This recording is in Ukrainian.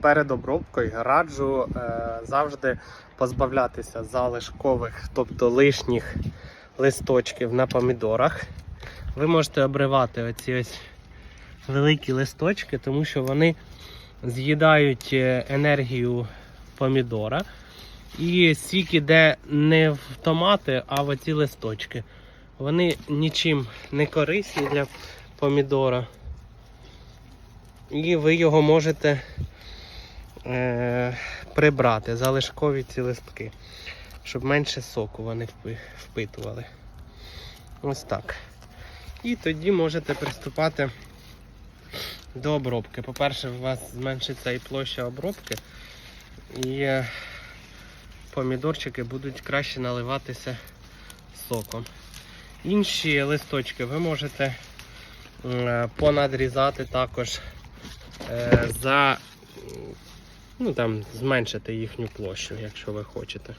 перед обробкою раджу е, завжди позбавлятися залишкових, тобто лишніх листочків на помідорах. Ви можете обривати оці ось великі листочки, тому що вони з'їдають е, енергію помідора. І сік іде не в томати, а в оці листочки. Вони нічим не корисні для помідора. І ви його можете прибрати, залишкові ці листки, щоб менше соку вони впитували. Ось так. І тоді можете приступати до обробки. По-перше, у вас зменшиться і площа обробки, і е, помідорчики будуть краще наливатися соком. Інші листочки ви можете е, понадрізати також е, за ну там зменшити їхню площу, якщо ви хочете.